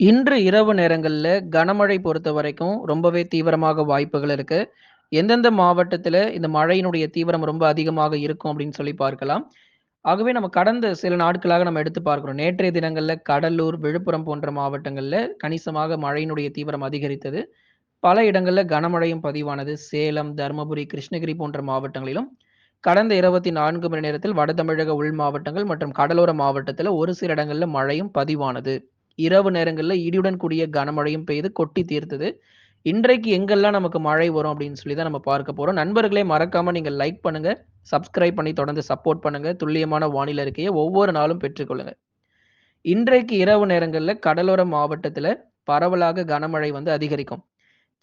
இன்று இரவு நேரங்களில் கனமழை பொறுத்த வரைக்கும் ரொம்பவே தீவிரமாக வாய்ப்புகள் இருக்கு. எந்தெந்த மாவட்டத்தில் இந்த மழையினுடைய தீவிரம் ரொம்ப அதிகமாக இருக்கும் அப்படின்னு சொல்லி பார்க்கலாம். ஆகவே நம்ம கடந்த சில நாட்களாக நம்ம எடுத்து பார்க்கிறோம். நேற்றைய தினங்களில் கடலூர், விழுப்புரம் போன்ற மாவட்டங்களில் கணிசமாக மழையினுடைய தீவிரம் அதிகரித்தது. பல இடங்களில் கனமழையும் பதிவானது. சேலம், தர்மபுரி, கிருஷ்ணகிரி போன்ற மாவட்டங்களிலும் கடந்த 24 மணி நேரத்தில் வட தமிழக உள் மாவட்டங்கள் மற்றும் கடலோர மாவட்டத்தில் ஒரு சில இடங்களில் மழையும் பதிவானது. இரவு நேரங்களில் இடியுடன் கூடிய கனமழையும் பெய்து கொட்டி தீர்த்தது. இன்றைக்கு எங்கெல்லாம் நமக்கு மழை வரும் அப்படின்னு சொல்லி தான் நம்ம பார்க்க போகிறோம் நண்பர்களே மறக்காம நீங்க லைக் பண்ணுங்க, சப்ஸ்கிரைப் பண்ணி தொடர்ந்து சப்போர்ட் பண்ணுங்க. துல்லியமான வானிலை இருக்கையை ஒவ்வொரு நாளும் பெற்றுக்கொள்ளுங்க. இன்றைக்கு இரவு நேரங்களில் கடலோர மாவட்டத்தில் பரவலாக கனமழை வந்து அதிகரிக்கும்.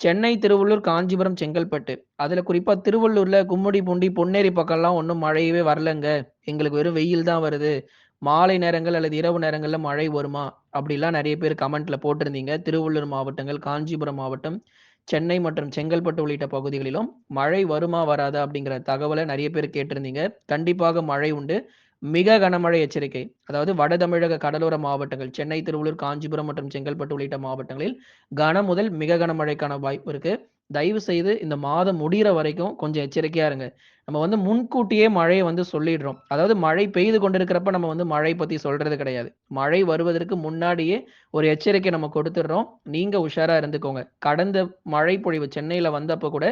சென்னை, திருவள்ளூர், காஞ்சிபுரம், செங்கல்பட்டு அதில் குறிப்பாக திருவள்ளூரில் திருவள்ளூர்ல கும்மிடிப்பூண்டி, பொன்னேரி பக்கம்லாம் ஒன்றும் மழையவே வரலங்க. எங்களுக்கு வெறும் வெயில் தான் வருது. மாலை நேரங்கள் அல்லது இரவு நேரங்களில் மழை வருமா? அப்படிலாம் நிறைய பேர் கமெண்ட்ல போட்டிருந்தீங்க. திருவள்ளூர் மாவட்டங்கள், காஞ்சிபுரம் மாவட்டம், சென்னை மற்றும் செங்கல்பட்டு உள்ளிட்ட பகுதிகளிலும் மழை வருமா? வராதா? அப்படிங்கிற தகவலை நிறைய பேர் கேட்டிருந்தீங்க. கண்டிப்பாக மழை உண்டு. மிக கனமழை எச்சரிக்கை. அதாவது வட தமிழக கடலோர மாவட்டங்கள் சென்னை, திருவள்ளூர், காஞ்சிபுரம் மற்றும் செங்கல்பட்டு உள்ளிட்ட மாவட்டங்களில் கன முதல் மிக கனமழைக்கான வாய்ப்பு இருக்கு. தயவு செய்து இந்த மாதம் முடிகிற வரைக்கும் கொஞ்சம் எச்சரிக்கையா இருங்க. நம்ம வந்து முன்கூட்டியே மழையை வந்து சொல்லிடுறோம். அதாவது மழை பெய்து கொண்டிருக்கிறப்ப நம்ம வந்து மழை பத்தி சொல்றது கிடையாது. மழை வருவதற்கு முன்னாடியே ஒரு எச்சரிக்கை நம்ம கொடுத்துடுறோம். நீங்க உஷாரா இருந்துக்கோங்க. கடந்த மழை பொழிவு சென்னையில வந்தப்ப கூட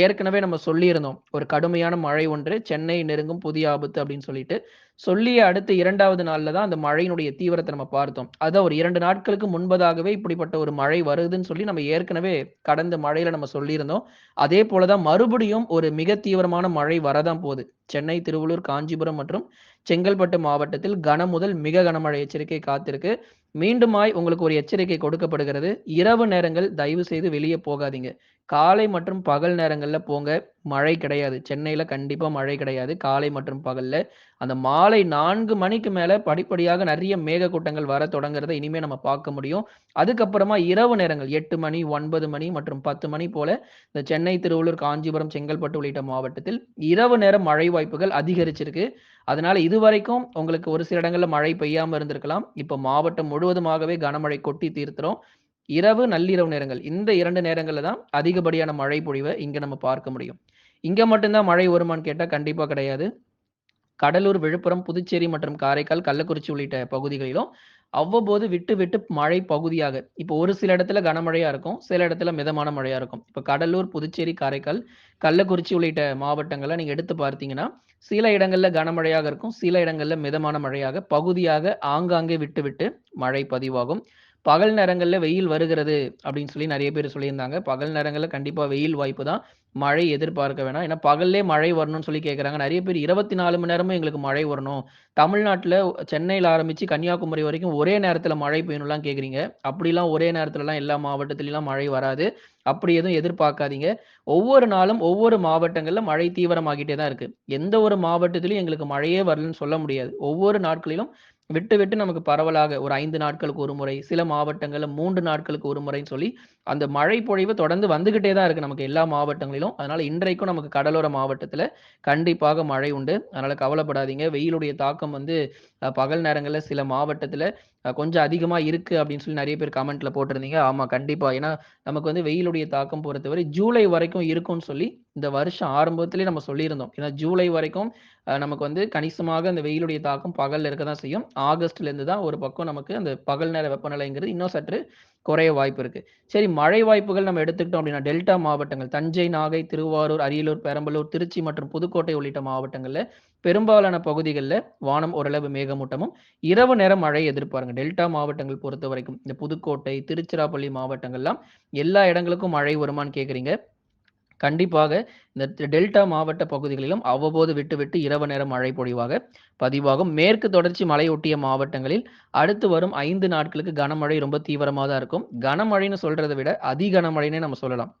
ஏற்கனவே நம்ம சொல்லியிருந்தோம். ஒரு கடுமையான மழை ஒன்று சென்னை நெருங்கும் புதிய ஆபத்து அப்படின்னு சொல்லிட்டு. சொல்லிய அடுத்த 2வது நாள்ல தான் அந்த மழையினுடைய தீவிரத்தை நம்ம பார்த்தோம். அதான் ஒரு இரண்டு நாட்களுக்கு முன்பதாகவே இப்படிப்பட்ட ஒரு மழை வருதுன்னு சொல்லி நம்ம ஏற்கனவே கடந்த மழையில நம்ம சொல்லியிருந்தோம். அதே போலதான் மறுபடியும் ஒரு மிக தீவிரமான மழை வரதான் போகுது சென்னை, திருவள்ளூர், காஞ்சிபுரம் மற்றும் செங்கல்பட்டு மாவட்டத்தில் கன முதல் மிக கனமழை எச்சரிக்கை காத்திருக்கு. மீண்டுமாய் உங்களுக்கு ஒரு எச்சரிக்கை கொடுக்கப்படுகிறது. இரவு நேரங்கள் தயவு செய்து வெளியே போகாதீங்க. காலை மற்றும் பகல் நேரங்கள்ல போங்க. மழை கிடையாது. சென்னையில கண்டிப்பா மழை கிடையாது. காலை மற்றும் பகல்ல. அந்த மாலை நான்கு மணிக்கு மேல படிப்படியாக நிறைய மேகக்கூட்டங்கள் வர தொடங்குறத இனிமே நம்ம பார்க்க முடியும். அதுக்கப்புறமா இரவு நேரங்கள் எட்டு மணி, ஒன்பது மணி மற்றும் 10 மணி போல இந்த சென்னை, திருவள்ளூர், காஞ்சிபுரம், செங்கல்பட்டு உள்ளிட்ட மாவட்டத்தில் இரவு நேர மழை வாய்ப்புகள் அதிகரிச்சிருக்கு. அதனால இதுவரைக்கும் உங்களுக்கு ஒரு சில இடங்கள்ல மழை பெய்யாம இருந்திருக்கலாம். இப்ப மாவட்டம் முழுவதுமாகவே கனமழை கொட்டி தீர்த்துறோம் இரவு, நள்ளிரவு நேரங்கள் இந்த இரண்டு நேரங்கள்ல தான் அதிகப்படியான மழை பொழிவை இங்க நம்ம பார்க்க முடியும். இங்க மட்டும்தான் மழை வருமான்னு கேட்டா கண்டிப்பா கிடையாது. கடலூர், விழுப்புரம், புதுச்சேரி மற்றும் காரைக்கால், கள்ளக்குறிச்சி உள்ளிட்ட பகுதிகளிலும் அவ்வப்போது விட்டு விட்டு மழை பகுதியாக இப்போ ஒரு சில இடத்துல கனமழையா இருக்கும். சில இடத்துல மிதமான மழையா இருக்கும். இப்போ கடலூர், புதுச்சேரி, காரைக்கால், கள்ளக்குறிச்சி உள்ளிட்ட மாவட்டங்களை நீங்க எடுத்து பார்த்தீங்கன்னா, சில இடங்கள்ல கனமழையாக இருக்கும். சில இடங்கள்ல மிதமான மழையாக பகுதியாக ஆங்காங்கே விட்டு விட்டு மழை பதிவாகும். பகல் நேரங்களில் வெயில் வருகிறது அப்படின்னு சொல்லி நிறைய பேர் சொல்லியிருந்தாங்க. பகல் நேரங்களில் கண்டிப்பாக வெயில் வாய்ப்பு தான். மழை எதிர்பார்க்க வேணாம். ஏன்னா பகல்லே மழை வரணும்னு சொல்லி கேட்குறாங்க நிறைய பேர் 24 மணி நேரமும் எங்களுக்கு மழை வரணும். தமிழ்நாட்டில் சென்னையில் ஆரம்பித்து கன்னியாகுமரி வரைக்கும் ஒரே நேரத்தில் மழை பெய்யணும்லாம் கேட்குறீங்க அப்படிலாம் ஒரே நேரத்துலலாம் எல்லா மாவட்டத்துலலாம் மழை வராது. அப்படி எதுவும் எதிர்பார்க்காதீங்க. ஒவ்வொரு நாளும் ஒவ்வொரு மாவட்டங்களில் மழை தீவிரமாகிட்டே தான் இருக்குது எந்த ஒரு மாவட்டத்திலையும் எங்களுக்கு மழையே வரலன்னு சொல்ல முடியாது. ஒவ்வொரு நாட்களிலும் விட்டு விட்டு நமக்கு பரவலாக ஒரு ஐந்து நாட்களுக்கு ஒரு முறை, சில மாவட்டங்களில் மூன்று நாட்களுக்கு ஒரு முறைன்னு சொல்லி அந்த மழை பொழிவு தொடர்ந்து வந்துகிட்டே தான் இருக்கு நமக்கு எல்லா மாவட்டங்களிலும். அதனால இன்றைக்கும் நமக்கு கடலோர மாவட்டத்தில் கண்டிப்பாக மழை உண்டு. அதனால கவலைப்படாதீங்க. வெயிலுடைய தாக்கம் வந்து பகல் நேரங்கள்ல சில மாவட்டத்தில் கொஞ்சம் அதிகமா இருக்கு அப்படின்னு சொல்லி நிறைய பேர் கமெண்ட்ல போட்டிருந்தீங்க. ஆமா கண்டிப்பா. ஏன்னா நமக்கு வந்து வெயிலுடைய தாக்கம் பொறுத்தவரை ஜூலை வரைக்கும் இருக்கும்னு சொல்லி இந்த வருஷம் ஆரம்பத்திலேயே நம்ம சொல்லியிருந்தோம். ஏன்னா ஜூலை வரைக்கும் நமக்கு வந்து கணிசமாக அந்த வெயிலுடைய தாக்கம் பகல்ல இருக்க தான் செய்யும். ஆகஸ்ட்லேருந்து தான் ஒரு பக்கம் நமக்கு அந்த பகல் நேர வெப்பநிலைங்கிறது இன்னும் சற்று குறைய வாய்ப்பு இருக்கு. சரி மழை வாய்ப்புகள் நம்ம எடுத்துக்கிட்டோம் அப்படின்னா, டெல்டா மாவட்டங்கள் தஞ்சை, நாகை, திருவாரூர், அரியலூர், பெரம்பலூர், திருச்சி மற்றும் புதுக்கோட்டை உள்ளிட்ட மாவட்டங்கள்ல பெரும்பாலான பகுதிகளில் வானம் ஓரளவு மேகமூட்டமும், இரவு நேரம் மழை எதிர்பாருங்க. டெல்டா மாவட்டங்கள் பொறுத்த வரைக்கும் இந்த புதுக்கோட்டை, திருச்சிராப்பள்ளி மாவட்டங்கள்லாம் எல்லா இடங்களுக்கும் மழை வருமான்னு கேட்குறீங்க கண்டிப்பாக இந்த டெல்டா மாவட்ட பகுதிகளிலும் அவ்வப்போது விட்டு விட்டு இரவு நேரம் மழை பொழிவாக பதிவாகும். மேற்கு தொடர்ச்சி மலையொட்டிய மாவட்டங்களில் அடுத்து வரும் ஐந்து நாட்களுக்கு கனமழை ரொம்ப தீவிரமாக தான் இருக்கும். கனமழைன்னு சொல்றதை விட அதிகனமழைன்னே நம்ம சொல்லலாம்.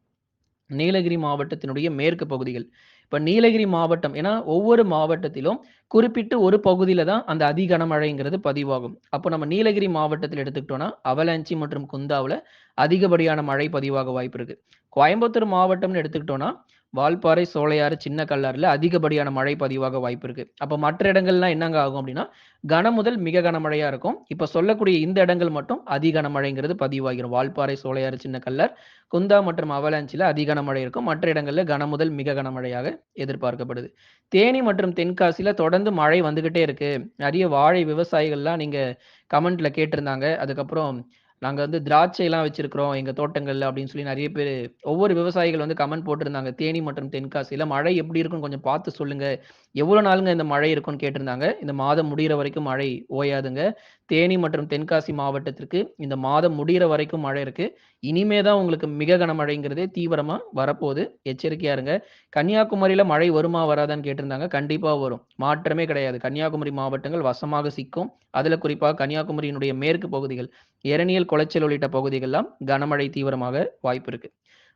நீலகிரி மாவட்டத்தினுடைய மேற்கு பகுதிகள். இப்ப நீலகிரி மாவட்டம் ஏன்னா ஒவ்வொரு மாவட்டத்திலும் குறிப்பிட்டு ஒரு பகுதியில தான் அந்த அதி கனமழைங்கிறது பதிவாகும். அப்போ நம்ம நீலகிரி மாவட்டத்தில எடுத்துக்கிட்டோம்னா, அவலாஞ்சி மற்றும் குந்தாவுல அதிகப்படியான மழை பதிவாக வாய்ப்பு இருக்கு. கோயம்புத்தூர் மாவட்டம்னு எடுத்துக்கிட்டோம்னா, வால்பாறை, சோலையாறு, சின்ன கல்லாறுல அதிகப்படியான மழை பதிவாக வாய்ப்பு இருக்கு. அப்ப மற்ற இடங்கள்லாம் என்னங்க ஆகும் அப்படின்னா கன முதல் மிக கனமழையா இருக்கும். இப்ப சொல்லக்கூடிய இந்த இடங்கள் மட்டும் அதிகனமழைங்கிறது பதிவாகிடும் வால்பாறை, சோலையாறு, சின்ன கல்லார், குந்தா மற்றும் அவலாஞ்சில அதி கனமழை இருக்கும். மற்ற இடங்கள்ல கன முதல் மிக கனமழையாக எதிர்பார்க்கப்படுது. தேனி மற்றும் தென்காசியில தொடர்ந்து மழை வந்துகிட்டே இருக்கு. நிறைய வாழை விவசாயிகள்லாம் நீங்க கமெண்ட்ல கேட்டிருந்தாங்க. அதுக்கப்புறம் நாங்க வந்து திராட்சை எல்லாம் வச்சிருக்கிறோம் எங்க தோட்டங்கள்ல அப்படின்னு சொல்லி நிறைய பேர் ஒவ்வொரு விவசாயிகள் வந்து கமெண்ட் போட்டிருந்தாங்க. தேனி மற்றும் தென்காசில மழை எப்படி இருக்குன்னு கொஞ்சம் பார்த்து சொல்லுங்க. எவ்வளவு நாளுங்க இந்த மழை இருக்கும்னு கேட்டிருந்தாங்க. இந்த மாதம் முடிகிற வரைக்கும் மழை ஓயாதுங்க. தேனி மற்றும் தென்காசி மாவட்டத்திற்கு இந்த மாதம் முடியிற வரைக்கும் மழை இருக்கு. இனிமே தான் உங்களுக்கு மிக கனமழைங்கிறதே தீவிரமா வரப்போகுது எச்சரிக்கையா இருங்க. கன்னியாகுமரியில மழை வருமா? வராதான்னு கேட்டிருந்தாங்க. கண்டிப்பா வரும். மாற்றமே கிடையாது. கன்னியாகுமரி மாவட்டங்கள் வசமாக சிக்கும். அதுல குறிப்பாக கன்னியாகுமரியினுடைய மேற்கு பகுதிகள், எரணியல், குளச்சல் உள்ளிட்ட பகுதிகள்லாம் கனமழை தீவிரமாக வாய்ப்பு இருக்கு.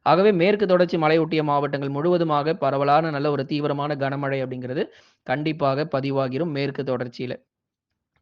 ஆகவே மேற்கு தொடர்ச்சி மலையொட்டிய மாவட்டங்கள் முழுவதுமாக பரவலான நல்ல ஒரு தீவிரமான கனமழை அப்படிங்கிறது கண்டிப்பாக பதிவாகிரும் மேற்கு தொடர்ச்சியில.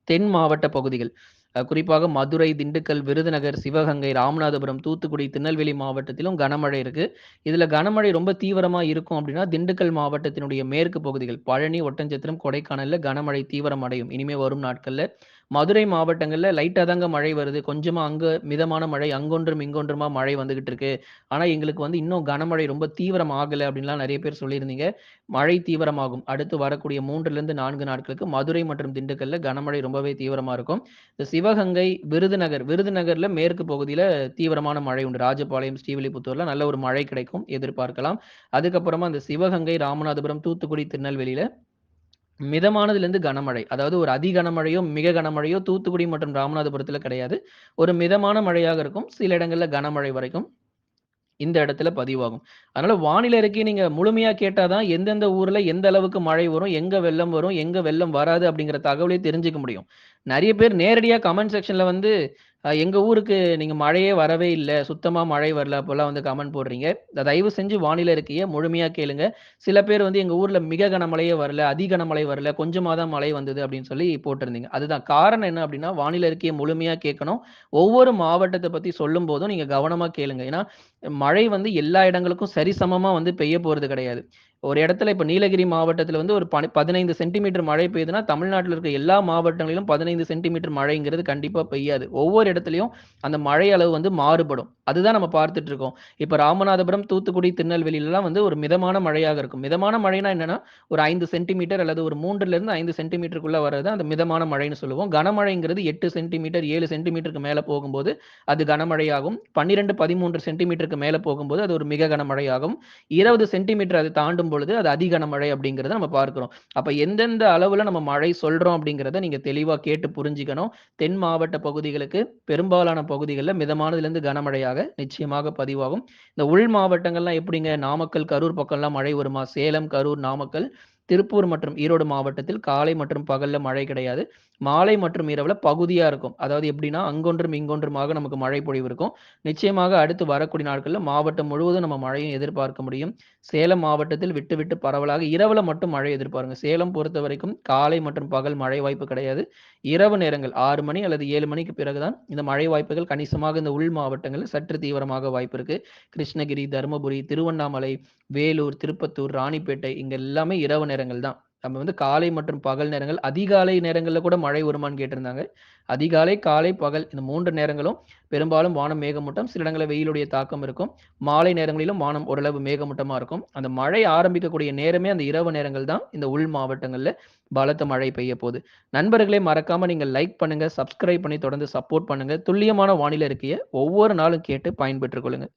தென் மாவட்ட பகுதிகள் குறிப்பாக மதுரை, திண்டுக்கல், விருதுநகர், சிவகங்கை, ராமநாதபுரம், தூத்துக்குடி, திருநெல்வேலி மாவட்டத்திலும் கனமழை இருக்கு. இதுல கனமழை ரொம்ப தீவிரமா இருக்கும் அப்படின்னா திண்டுக்கல் மாவட்டத்தினுடைய மேற்கு பகுதிகள் பழனி, ஒட்டஞ்சத்திரம் கொடைக்கானல்ல கனமழை தீவிரம் அடையும். இனிமே வரும் நாட்கள்ல. மதுரை மாவட்டங்களில் லைட்டாக தாங்க மழை வருது. கொஞ்சமாக அங்கே மிதமான மழை, அங்கொன்றும் இங்கொன்றுமா மழை வந்துகிட்டு இருக்கு. ஆனால் எங்களுக்கு வந்து இன்னும் கனமழை ரொம்ப தீவிரம் ஆகலை அப்படின்லாம் நிறைய பேர் சொல்லியிருந்தீங்க. மழை தீவிரமாகும். அடுத்து வரக்கூடிய 3லிருந்து 4 நாட்களுக்கு மதுரை மற்றும் திண்டுக்கல்ல கனமழை ரொம்பவே தீவிரமாக இருக்கும். இந்த சிவகங்கை, விருதுநகர் விருதுநகரில் மேற்கு பகுதியில் தீவிரமான மழை உண்டு. ராஜபாளையம், ஸ்ரீவில்லிபுத்தூரில் நல்ல ஒரு மழை கிடைக்கும். எதிர்பார்க்கலாம். அதுக்கப்புறமா அந்த சிவகங்கை, ராமநாதபுரம், தூத்துக்குடி, திருநெல்வேலியில் மிதமானதுலேருந்து கனமழை. அதாவது ஒரு அதி கனமழையோ, மிக கனமழையோ தூத்துக்குடி மற்றும் ராமநாதபுரத்தில் கிடையாது. ஒரு மிதமான மழையாக இருக்கும். சில இடங்களில் கனமழை வரைக்கும் இந்த இடத்துல பதிவாகும். அதனால வானிலை அறிக்கைய நீங்க முழுமையா கேட்டாதான் எந்தெந்த ஊர்ல எந்த அளவுக்கு மழை வரும், எங்க வெள்ளம் வரும், எங்க வெள்ளம் வராது அப்படிங்கிற தகவலே தெரிஞ்சுக்க முடியும். நிறைய பேர் நேரடியா கமெண்ட் செக்ஷன்ல வந்து எங்க ஊருக்கு நீங்க மழையே வரவே இல்லை சுத்தமா மழை வரல அப்போல்லாம் வந்து கமெண்ட் போடுறீங்க. தயவு செஞ்சு வானிலை இருக்கைய முழுமையா கேளுங்க. சில பேர் வந்து எங்க ஊர்ல மிக கனமழையே வரல, அதி கனமழை வரல, கொஞ்சமா தான் மழை வந்தது அப்படின்னு சொல்லி போட்டிருந்தீங்க. அதுதான் காரணம் என்ன அப்படின்னா, வானிலை அறிக்கைய முழுமையா கேட்கணும். ஒவ்வொரு மாவட்டத்தை பத்தி சொல்லும்போதும் நீங்க கவனமா கேளுங்க. ஏன்னா, மழை வந்து எல்லா இடங்களுக்கும் சரிசமமா வந்து பெய்ய போறது கிடையாது. ஒரு இடத்துல இப்போ நீலகிரி மாவட்டத்தில் வந்து ஒரு பனி 15 சென்டிமீட்டர் மழை பெய்யுதுன்னா, தமிழ்நாட்டில் இருக்க எல்லா மாவட்டங்களிலும் 15 சென்டிமீட்டர் மழைங்கிறது கண்டிப்பாக பெய்யாது. ஒவ்வொரு இடத்துலையும் அந்த மழை அளவு வந்து மாறுபடும். அதுதான் நம்ம பார்த்துட்டு இருக்கோம். இப்போ ராமநாதபுரம், தூத்துக்குடி, திருநெல்வேலிலலாம் வந்து ஒரு மிதமான மழையாக இருக்கும். மிதமான மழைன்னா என்னன்னா, ஒரு ஐந்து சென்டிமீட்டர் அல்லது ஒரு மூன்றுலேருந்து ஐந்து சென்டிமீட்டருக்குள்ளே வர்றது அந்த மிதமான மழைன்னு சொல்லுவோம். கனமழைங்கிறது எட்டு சென்டிமீட்டர், ஏழு சென்டிமீட்டருக்கு மேலே போகும்போது அது கனமழையாகும். 12, 13 சென்டிமீட்டருக்கு மேலே போகும்போது அது ஒரு மிக கனமழையாகும். 20 சென்டிமீட்டர் அது தாண்டும் பொழுது அது அதிக கனமழை அப்படிங்கிறத நம்ம பார்க்கிறோம். அப்ப எந்தெந்த அளவுல நம்ம மழை சொல்றோம் அப்படிங்கிறத நீங்க தெளிவா கேட்டு புரிஞ்சுக்கணும். தென் மாவட்ட பகுதிகளுக்கு பெரும்பாலான பகுதிகளில் மிதமானதுலேருந்து கனமழையாக நிச்சயமாக பதிவாகும். இந்த உள் மாவட்டங்கள்லாம் எப்படிங்க? நாமக்கல், கரூர் பக்கம்லாம் மழை வருமா? சேலம், கரூர், நாமக்கல், திருப்பூர் மற்றும் ஈரோடு மாவட்டத்தில் காலை மற்றும் பகல்ல மழை கிடையாது. மாலை மற்றும் இரவுல பகுதியா இருக்கும். அதாவது எப்படின்னா, அங்கொன்றும் இங்கொன்றுமாக நமக்கு மழை பொழிவு இருக்கும். நிச்சயமாக அடுத்து வரக்கூடிய நாட்களில் மாவட்டம் முழுவதும் நம்ம மழையும் எதிர்பார்க்க முடியும். சேலம் மாவட்டத்தில் விட்டு விட்டு பரவலாக இரவுல மட்டும் மழை எதிர்பாருங்க. சேலம் பொறுத்த வரைக்கும் காலை மற்றும் பகல் மழை வாய்ப்பு கிடையாது. இரவு நேரங்கள் ஆறு மணி அல்லது ஏழு மணிக்கு பிறகு தான் இந்த மழை வாய்ப்புகள் கணிசமாக இந்த உள் மாவட்டங்களில் சற்று தீவிரமாக வாய்ப்பு இருக்கு. கிருஷ்ணகிரி, தருமபுரி, திருவண்ணாமலை, வேலூர், திருப்பத்தூர், ராணிப்பேட்டை இங்க எல்லாமே இரவு நேரங்கள் தான். நம்ம வந்து காலை மற்றும் பகல் நேரங்கள் அதிகாலை நேரங்களில் கூட மழை வருமான்னு கேட்டிருந்தாங்க. அதிகாலை, காலை, பகல் இந்த மூன்று நேரங்களும் பெரும்பாலும் வானம் மேகமூட்டம். சில இடங்களில் வெயிலுடைய தாக்கம் இருக்கும். மாலை நேரங்களிலும் வானம் ஓரளவு மேகமூட்டமாக இருக்கும். அந்த மழை ஆரம்பிக்கக்கூடிய நேரமே அந்த இரவு நேரங்கள் தான் இந்த உள் மாவட்டங்களில் பலத்த மழை பெய்ய போகுது நண்பர்களே மறக்காம நீங்கள் லைக் பண்ணுங்க, சப்ஸ்கிரைப் பண்ணி தொடர்ந்து சப்போர்ட் பண்ணுங்க. துல்லியமான வானிலை இருக்கையை ஒவ்வொரு நாளும் கேட்டு பயன்பெற்றுக் கொள்ளுங்க.